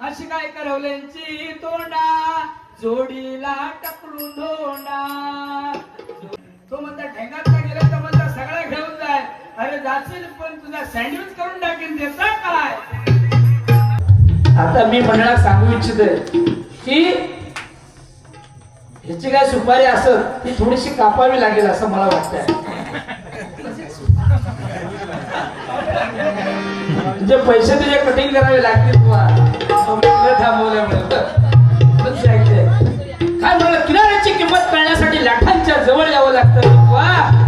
अशी काय करवल्यांची तोंडा? जोडीला धोंडा तो म्हणता गेला? तर म्हणता सगळा घेऊन जाय अरे जाशील पण तुझा सँडविच करून टाकेन देता काय? आता मी मंडळात सांगू इच्छितोय की ह्याची काय सुपारी असत ती थोडीशी कापावी लागेल असं मला वाटतंय. म्हणजे पैसे तुझे कटिंग करावे लागतील तुला थांबवल्यामुळे. काय मला किनाऱ्याची किंमत कळण्यासाठी लाखांच्या जवळ यावं लागतं. वा!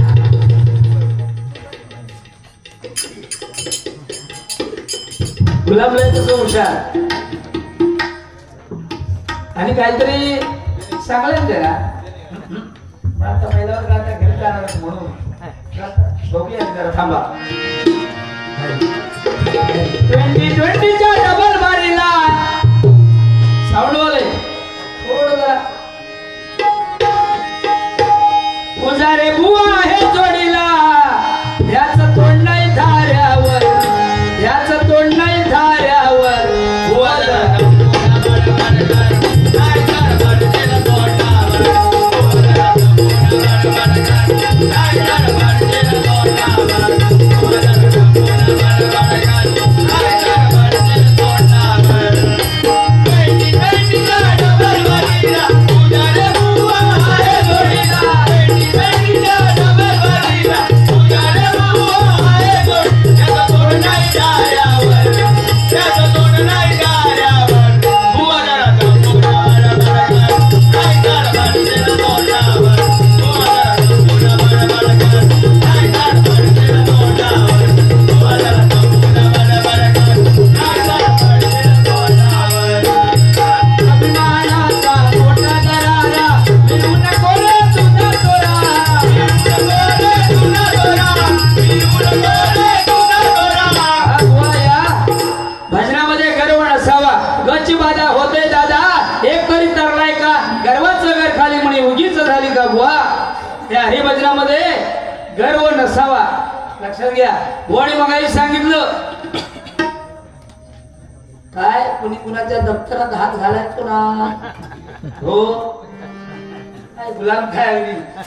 गुलाबला तसं हुशार. आणि काहीतरी सांगलं त्याला? आता पहिल्यावर का आता घरी जाणार आहे म्हणून. थांबा. लक्षात घ्या. वणी मगाही सांगितलं. काय? कुणी कुणाच्या दप्तरात हात घालायचो ना? हो. गुलाम काय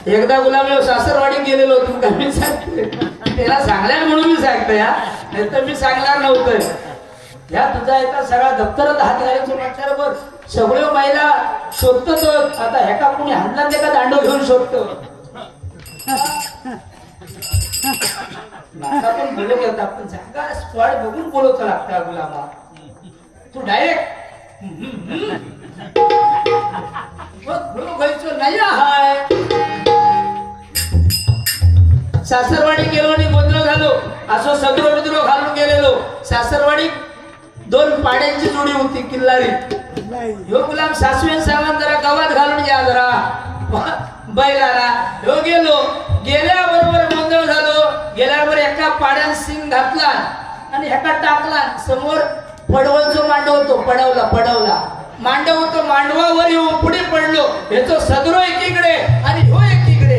एकदा गुलाम सासरवाडी गेलेलो तू काय मी सांगते त्याला सांगल्या म्हणून मी सांगते या नाही तर मी सांगणार नव्हतं या तुझा एका सगळा दप्तरात हात घालायचो म्हटल्यावर सगळे महिला शोधतो तो आता ह्या का कुणी हाणला ते का दांडो घेऊन शोधतो माझा पण बोलू घेता आपण जागा स्पॉट बघून बोलत लागता गुलाबा तू डायरेक्ट गुरु नाही हाय सासरवाडी गेलो आणि गोंधळ झालो. असो सदरो बिद्रो घालून गेलेलो. सासरवाडी दोन पाड्यांची जोडी होती किल्लारी. ह्यो गुलाम सासवेन सामान जरा गावात घालून घ्या जरा. बैलाला. ह्यो गेलो. गेल्या बरोबर गोंधळ झालो. गेल्यावर एका पाड्यान सिंग घातला आणि ह्याका टाकला. समोर पडवलचो मांडव होतो पडवला पडवला. मांडव होतो मांडवावर येऊन पुढे पडलो. ह्याचो सदरो एकीकडे आणि ह्यो एकीकडे.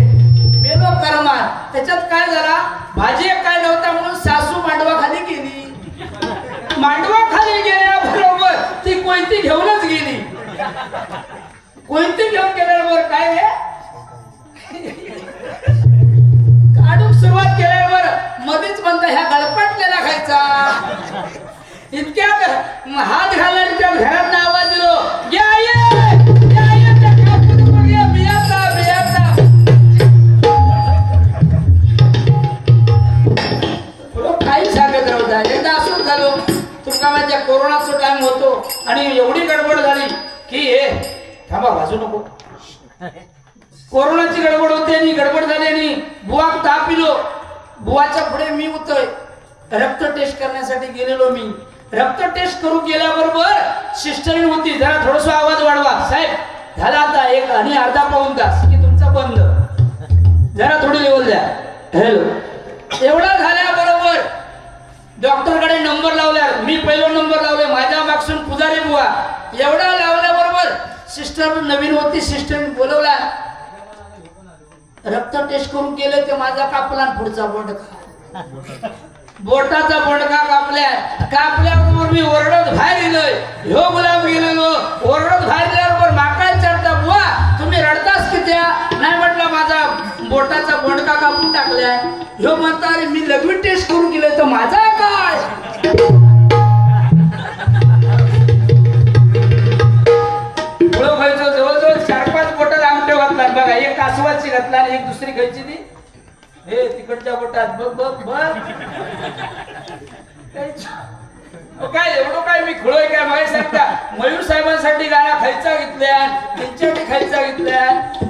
मेलो करमान त्याच्यात काय झाला? भाजी एक काय नव्हता म्हणून सासू मांडवा खाली गेली. मांडवा खाली गेल्याबरोबर ती कोणती घेऊनच गेली. कोणती घेऊन गेल्यावर काय हे? मध्येच म्हणता ह्या गळपटलेला खायचा. इतक्यात हात घालण्याच्या घरात आवाज दिलो. थोडं काही सांगत राहता एकदा असंच झालो तुमका माझ्या कोरोनाचा टाइम होतो आणि एवढी गडबड झाली की हे थांबा वाजू नको. कोरोनाची गडबड होते आणि गडबड झाली आणि बुवाक ताप पिलो. बुवाच्या पुढे मी होतोय. रक्त टेस्ट करण्यासाठी गेलेलो मी. रक्त टेस्ट करू गेल्याबरोबर सिस्टरीन होती. जरा थोडस आवाज वाढवा. साहेब झाला आता एक आणि अर्धा पाऊन तास. की तुमचा बंद. जरा थोडी लेवल द्या. हॅलो एवढा झाल्याबरोबर डॉक्टरकडे नंबर लावल्या मी पहिला नंबर लावले. माझ्या मागसून पुजारी बुवा. एवढा लावल्याबरोबर सिस्टर नवीन होती. सिस्टर बोलवला. रक्त टेस्ट करून केलं ते माझा कापला पुढचा बोंडका बोटाचा बोंडका कापल्या? कापल्याबरोबर मी ओरडत बाहेर गेलोय. ह्यो गुलाम गेलेलो. ओरडत बाहेर गेल्याबरोबर माका विचारता बुवा तुम्ही रडताच की त्या? नाही म्हटलं माझा बोटाचा बोंडका कापून टाकलाय? ह्यो म्हणता अरे मी लगवी टेस्ट करून गेलोय तर माझा काय? का एक कासवाची घातला आणि एक दुसरी खायची ती. हे तिकडच्या बोटात बघ बघ बघ. काय एवढं काय मी खुळोय काय? माहिती सांगता मयूर साहेबांसाठी गाणा खायचा घेतल्या त्यांच्यासाठी खायचा घेतल्या.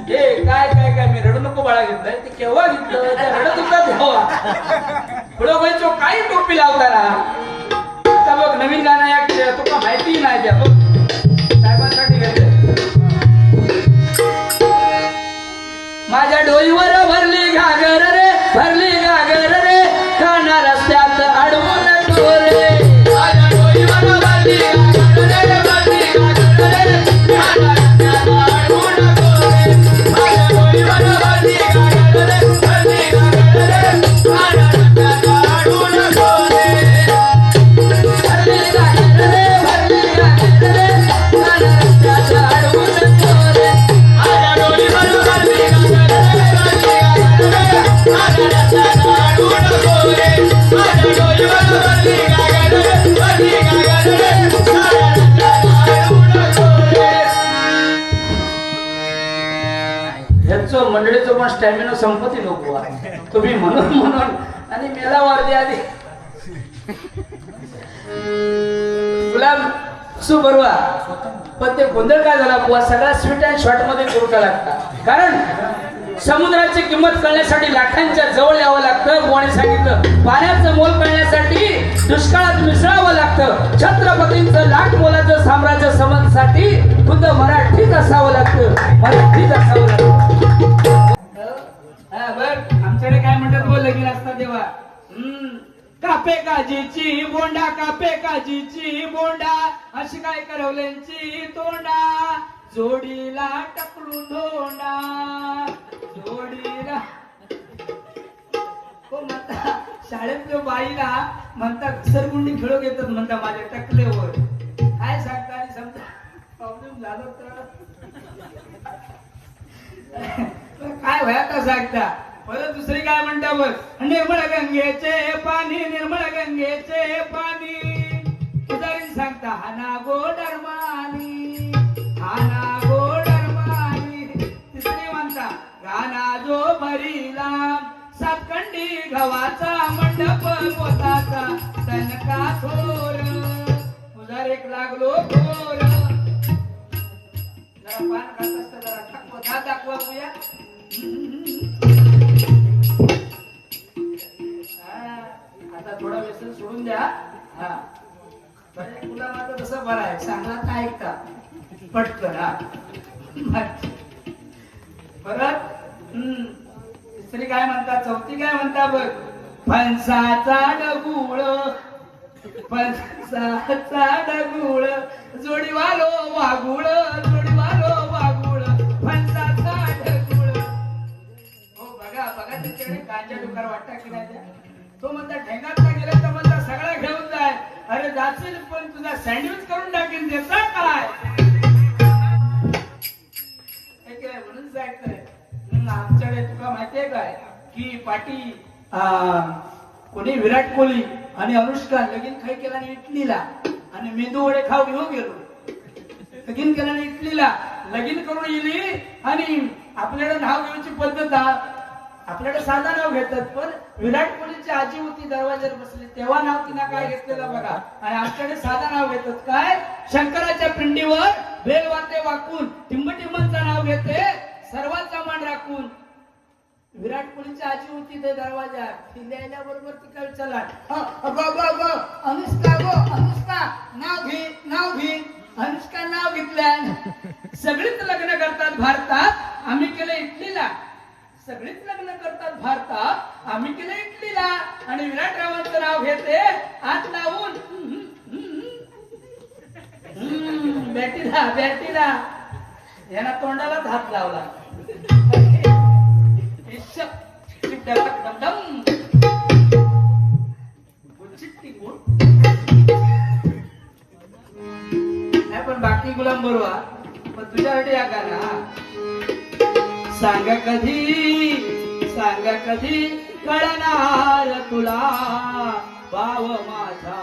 हे काय काय काय? मी रडू नको बाळा घेतलाय ते केव्हा घेतलं? त्या रडत होता तेव्हा खुळो खायचो काही टोपी लावताना. आता बघ नवीन गाणं या तुका तुला माहिती नाही द्या. बघ. माझ्या डोईवर भरली घागर रे. पण स्टॅमिना संपत्ती नको तुम्ही म्हणून म्हणून. आणि मेला वारली आधी. गुलाब सु बरोबर. पण ते गोंधळ काय झाला बुवा? सगळा स्वीट अँड शॉर्टमध्ये करू लागता. कारण समुद्राची किंमत कळण्यासाठी लाखांच्या जवळ यावं लागतं कोणी सांगितलं. पाण्याचं मोल कळण्यासाठी दुष्काळात मिसळावं लागतं. छत्रपतींचं लाट मोलाचं काजीची बोंडा कापे काजीची बोंडा. अशी काय करवल्यांची तोंडा. जोडीला टकलू धोंडा. जोडीला. हो म्हणता शाळेतल्या बाईला म्हणता घसरगुंडी खेळू घेतात म्हणता माझ्या टकलेवर काय सांगता आणि समजा प्रॉब्लेम झालं तर. काय भयाता सांगता? परत दुसरी काय म्हणता बघ निर्मळ गंगेचे पाणी निर्मळ गंगेचे पाणी. पुजारी सांगता हाना गोडरमानी हाना गोडरमानी तिसरी म्हणता गाना जो भरीला सातखंडी गव्हाचा मंडप पोताचा तनका थोर. पुजार एक लागलो थोर. जरा पान खात असतं जरा ठाकवा दाखवा बघूया. म्हणता काय म्हणता बघ? फणसाचा डगुळ फणसाचा डगुळ जोडीवालो वागुळ जोडीवालो वागुळ. फणसाचा डगुळ हो बघा बघा त्याच्याकडे गांजा डुकार वाटता की नाही तो? म्हणता ढेंगात का गेला? तर म्हणता सगळा घेऊन जाय. अरे जाशील पण तुझा सँडविच की पाटी कोणी विराट कोहली आणि अनुष्का लगीन खाई केला आणि इटलीला. आणि मेंदू वडे खाऊ घेऊन गेलो. लगीन केलं आणि इटलीला. लगीन करून येली आणि आपल्याकडे नाव घ्यायची पद्धत आपल्याकडे साधा नाव घेतात पण विराट कोहलीची आजी होती दरवाज्यावर बसली. तेव्हा नाव तिनं काय घेतलेलं बघा. आणि आमच्याकडे साधा नाव घेतात. काय? शंकराच्या पिंडीवर बेल वाटे वाकून टिंबटिंबांचं नाव घेते सर्वांचा मान राखून. विराट कोहलीची आजी होती ते दरवाजा. ती बरोबर ती चला. अनुष्का गो अनुष्का. नाव घे नाव घे. अनुष्का नाव घेतल्या सगळीच लग्न करतात भारतात. आम्ही केलं इटलीला. सगळीच लग्न करतात भारतात. आम्ही केलं इटलीला. आणि विराट रावांचं नाव घेते हात लावून. हम्म, बॅटीला बॅटीला याला तोंडालाच हात लावला. पण बाकी गुलाम बरोबर. पण तुझ्यासाठी या गाणं सांगा कधी सांगा कधी कळणार तुला? भाव माझा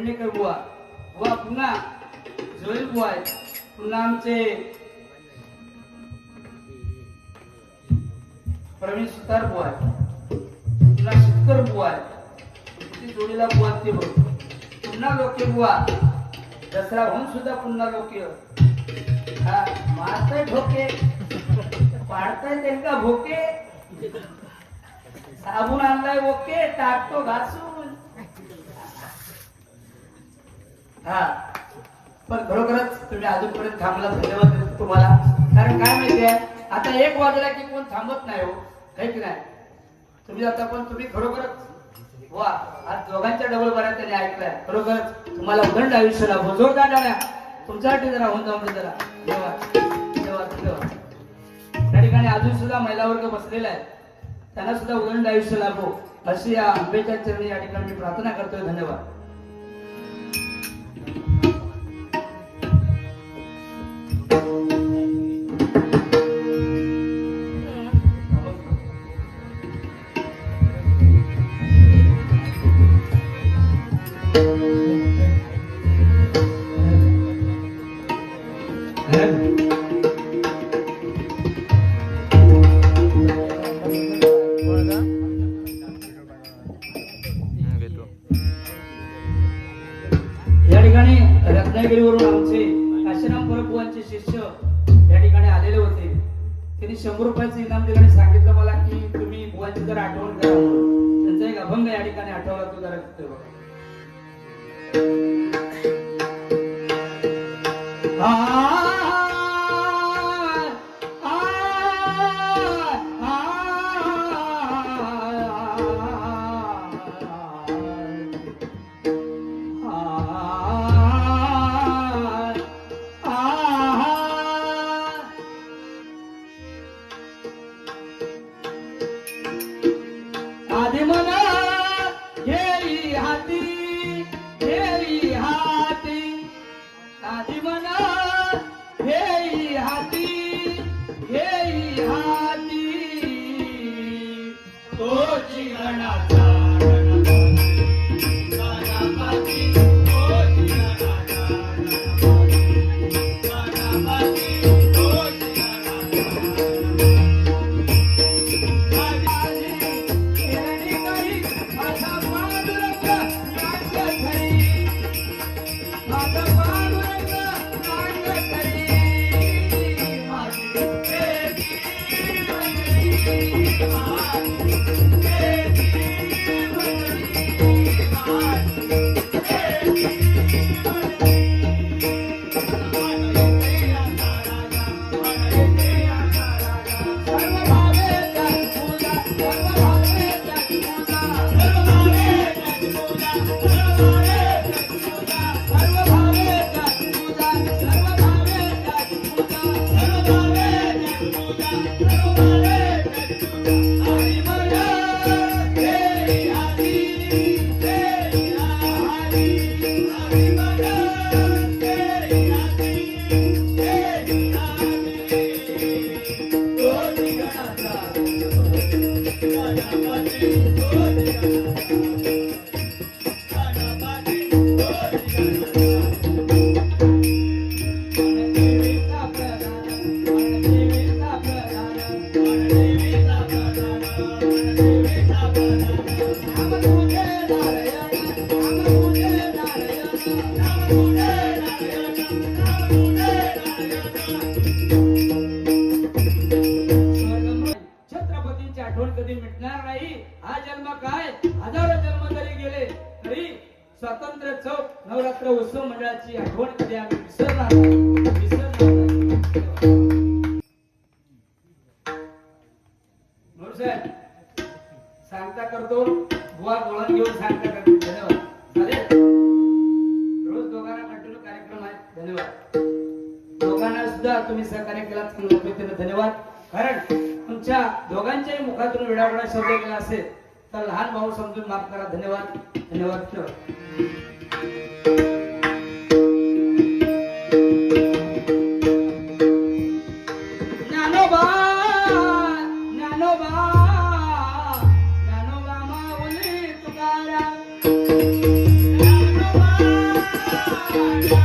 पेडणेकर बुवा? बुवा पुन्हा जोईल बुवा आहेत. पुन्हा आमचे प्रवीण सुतार बुवा आहेत. पुन्हा शितकर बुवा आहेत. जोडीला बुवा ते बघ. पुन्हा लोके बुवा. दसरा होऊन सुद्धा पुन्हा लोके. हा मारताय ठोके पाडताय त्यांना भोके. साबून आणलाय ओके टाकतो घासून. हा. पण खरोखरच तुम्ही अजूनपर्यंत थांबला धन्यवाद देतो तुम्हाला. कारण काय माहितीये आता एक वाजला की कोण थांबत नाही हो है की नाही? तुम्ही आता पण तुम्ही खरोखरच वा आज दोघांच्या डबल बऱ्याच त्यांनी ऐकलाय. खरोखरच तुम्हाला उदंड आयुष्य लाभो जोरदार टाळ्या तुमच्यासाठी जरा होऊन जाऊन जरा. धन्यवाद धन्यवाद धन्यवाद त्या ठिकाणी अजून सुद्धा महिला वर्ग बसलेला आहे. त्यांना सुद्धा उदंड आयुष्य लाभो. अशी या आंबेच्या चरणी या ठिकाणी प्रार्थना करतोय धन्यवाद. या तो जीवनाचा सहकार्य केला त्याला धन्यवाद. कारण तुमच्या दोघांच्याही मुखातून वेळावेळा शब्द केला असेल तर लहान भाऊ समजून माफ करा. धन्यवाद. धन्यवाद. Thank you.